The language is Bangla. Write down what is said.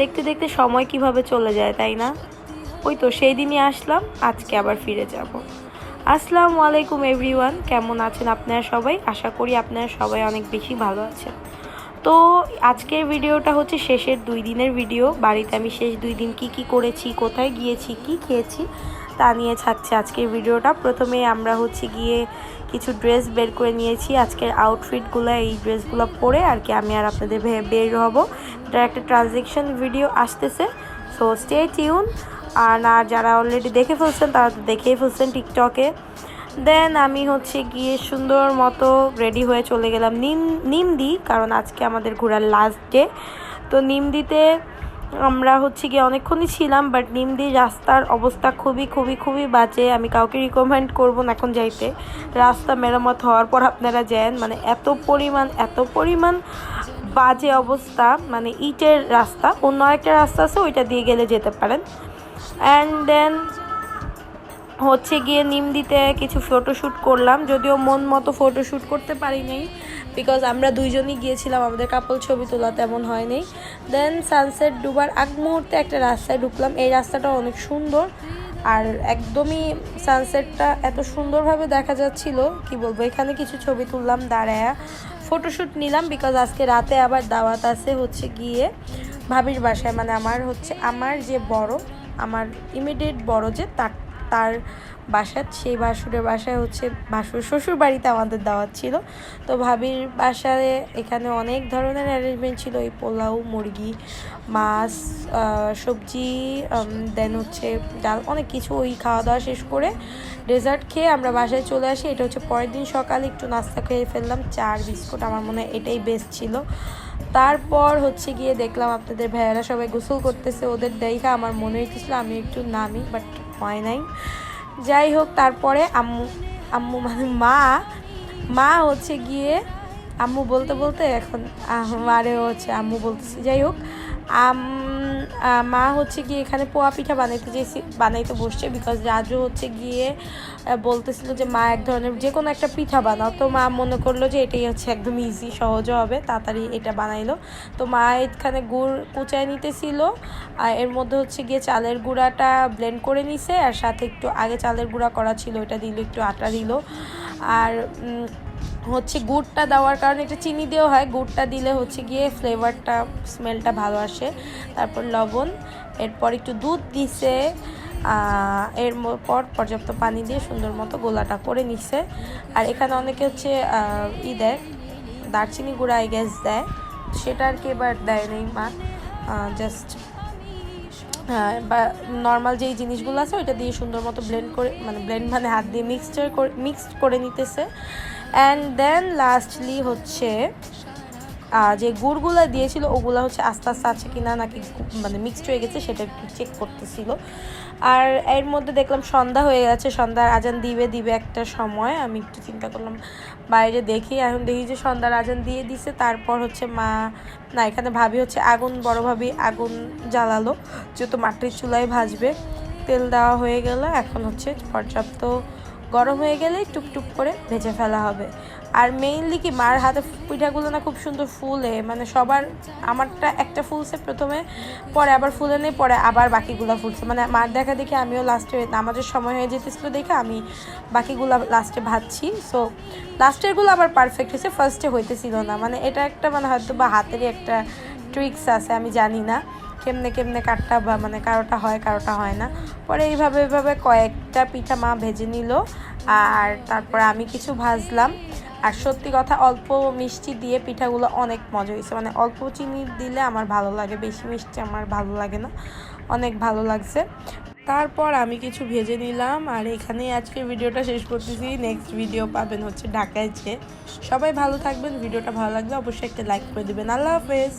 দেখতে দেখতে সময় কীভাবে চলে যায়, তাই না? ওই তো, সেই দিনই আসলাম, আজকে আবার ফিরে যাব। আসসালামু আলাইকুম এভরিওয়ান, কেমন আছেন আপনারা সবাই? আশা করি আপনারা সবাই অনেক বেশি ভালো আছেন। তো আজকের ভিডিওটা হচ্ছে শেষের দুই দিনের ভিডিও। বাড়িতে আমি শেষ দুই দিন কি কি করেছি, কোথায় গিয়েছি, কি খেয়েছি তা নিয়ে ছাড়ছে আজকের ভিডিওটা। প্রথমে আমরা হচ্ছে গিয়ে কিছু ড্রেস বের করে নিয়েছি। আজকের আউটফিটগুলো এই ড্রেসগুলো পরে আর কি আমি আর আপনাদের বের হব। এটা একটা ট্রানজেকশন ভিডিও আসতেছে। সো স্টে টিউন আর না, যারা অলরেডি দেখে ফেলছেন, তারা তো দেখেই ফেলছেন টিকটকে দেন আমি হচ্ছে গিয়ে সুন্দর মতো রেডি হয়ে চলে গেলাম নিম নিমদি, কারণ আজকে আমাদের ঘোরার লাস্ট ডে তো নিমদিতে আমরা হচ্ছে গিয়ে অনেকক্ষণই ছিলাম বাট নিমদি রাস্তার অবস্থা খুবই খুবই খুবই বাজে। আমি কাউকে রিকমেন্ড করব না এখন যাইতে। রাস্তা মেরামত হওয়ার পর আপনারা যান। মানে এত পরিমাণ এত পরিমাণ বাজে অবস্থা মানে ইটের রাস্তা। অন্য একটা রাস্তা আছে, ওইটা দিয়ে গেলে যেতে পারেন। অ্যান্ড দেন হচ্ছে গিয়ে নিম দিতে কিছু ফটোশ্যুট করলাম, যদিও মন মতো ফটোশ্যুট করতে পারি নাই বিকজ আমরা দুইজনই গিয়েছিলাম, আমাদের কাপল ছবি তোলা তেমন হয়নি দেন সানসেট ডুবার আগ মুহূর্তে একটা রাস্তায় ঢুকলাম, এই রাস্তাটা অনেক সুন্দর, আর একদমই সানসেটটা এত সুন্দরভাবে দেখা যাচ্ছিল, কি বলব, এখানে কিছু ছবি তুললাম, দাঁড়ায়া ফটোশ্যুট নিলাম বিকজ আজকে রাতে আবার দাওয়াত আছে হচ্ছে গিয়ে ভাবির বাসায় মানে আমার হচ্ছে, আমার যে বড়, আমার ইমিডিয়েট বড় যে তার তার বাসার সেই ভাসুরের বাসায় হচ্ছে বাসুর শ্বশুর বাড়িতে আমাদের দাওয়াত ছিল। তো ভাবির বাসায় এখানে অনেক ধরনের অ্যারেঞ্জমেন্ট ছিল। এই পোলাও, মুরগি, মাছ সবজি দেন হচ্ছে ডাল, অনেক কিছু ওই খাওয়া দাওয়া শেষ করে ডেজার্ট খেয়ে আমরা বাসায় চলে আসি। এটা হচ্ছে পরের দিন সকালে একটু নাস্তা খেয়ে ফেললাম। চার বিস্কুট আমার মনে হয় এটাই বেস্ট ছিল। তারপর হচ্ছে গিয়ে দেখলাম আপনাদের ভাইয়ারা সবাই গোসল করতেছে। ওদের দেখা আমার মনে হইতেছিল আমি একটু নামি বাট হয় নাই। যাই হোক তারপরে আম্মু আম্মু মানে মা মা হচ্ছে গিয়ে আম্মু বলতে বলতে এখন আমারে হচ্ছে আম্মু বলতেছি, যাই হোক, আম মা হচ্ছে গিয়ে এখানে পোয়া পিঠা বানাইতে চেয়েছি বানাইতে বসছে বিকজ রাজু হচ্ছে গিয়ে বলতেছিল যে মা এক ধরনের যে কোনো একটা পিঠা বানাও। তো মা মনে করল যে এটাই হচ্ছে একদম ইজি সহজও হবে, তাড়াতাড়ি এটা বানাইলো। তো মা এখানে গুড় কুচায় নিতেছিল আর এর মধ্যে হচ্ছে গিয়ে চালের গুঁড়াটা ব্লেন্ড করে নিছে, আর সাথে একটু আগে চালের গুঁড়া করা ছিল, ওটা দিল, একটু আটা দিল। আর হচ্ছে গুড়টা দেওয়ার কারণে একটা চিনি দেওয়া হয়। গুড়টা দিলে হচ্ছে গিয়ে ফ্লেভারটা স্মেলটা ভালো আসে। তারপর লবণ, এরপর একটু দুধ দিছে এর পর পর্যাপ্ত পানি দিয়ে সুন্দর মতো গোলাটা করে নিচ্ছে আর এখানে অনেকে হচ্ছে ই দেয়, দারচিনি গুঁড়া আই গ্যাস দেয়। সেটা আর কি এবার দেয় নেই মা। জাস্ট বা নর্মাল যেই জিনিসগুলো আছে, ওইটা দিয়ে সুন্দর মতো ব্লেন্ড করে মানে ব্লেন্ড মানে হাত দিয়ে মিক্সচার করে মিক্সড করে নিতেছে। অ্যান্ড দেন লাস্টলি হচ্ছে যে গুড়গুলো দিয়েছিল, ওগুলো হচ্ছে আস্তে আস্তে আছে কি না নাকি মানে মিক্সড হয়ে গেছে, সেটা একটু চেক করতেছিল। আর এর মধ্যে দেখলাম সন্ধ্যা হয়ে গেছে, সন্ধ্যার আজান দিবে দিবে একটা সময়। আমি একটু চিন্তা করলাম, বাইরে দেখি। এখন দেখি যে সন্ধ্যার আজান দিয়ে দিছে, তারপর হচ্ছে মা, না, এখানে ভাবি হচ্ছে আগুন, বড় ভাবি আগুন জ্বালালো, যেহেতু মাটির চুলায় ভাজবে, তেল দেওয়া হয়ে গেল, এখন হচ্ছে পর্যাপ্ত গরম হয়ে গেলেই টুকটুক করে ভেজে ফেলা হবে। আর মেইনলি কি, মার হাতে পিঠাগুলো না খুব সুন্দর ফুলে মানে সবার, আমারটা একটা ফুলছে প্রথমে, পরে আবার ফুলে নেই, পরে আবার বাকিগুলো ফুলছে। মানে মার দেখা দেখে আমিও লাস্টে নামাজের সময় হয়ে যেতেছিল দেখে আমি বাকিগুলো লাস্টে ভাজছি। সো লাস্টেরগুলো আবার পারফেক্ট হয়েছে ফার্স্টে হইতেছিল না। মানে এটা একটা মানে হয়তো বা হাতেরই একটা ট্রিক্স আছে, আমি জানি না। কেমনে কেমনে কাঠটা বা মানে কারোটা হয় কারোটা হয় না। পরে এইভাবে এইভাবে কয়েকটা পিঠা মা ভেজে নিল। আর তারপরে আমি কিছু ভাজলাম। আর সত্যি কথা অল্প মিষ্টি দিয়ে পিঠাগুলো অনেক মজা হয়েছে। মানে অল্প চিনি দিলে আমার ভালো লাগে, বেশি মিষ্টি আমার ভালো লাগে না। অনেক ভালো লাগছে। তারপর আমি কিছু ভেজে নিলাম। আর এখানেই আজকের ভিডিওটা শেষ করতেছি। নেক্সট ভিডিও পাবেন হচ্ছে ঢাকায় যে সবাই ভালো থাকবেন। ভিডিওটা ভালো লাগলে অবশ্যই একটা লাইক করে দেবেন। আল্লাহ হাফেজ।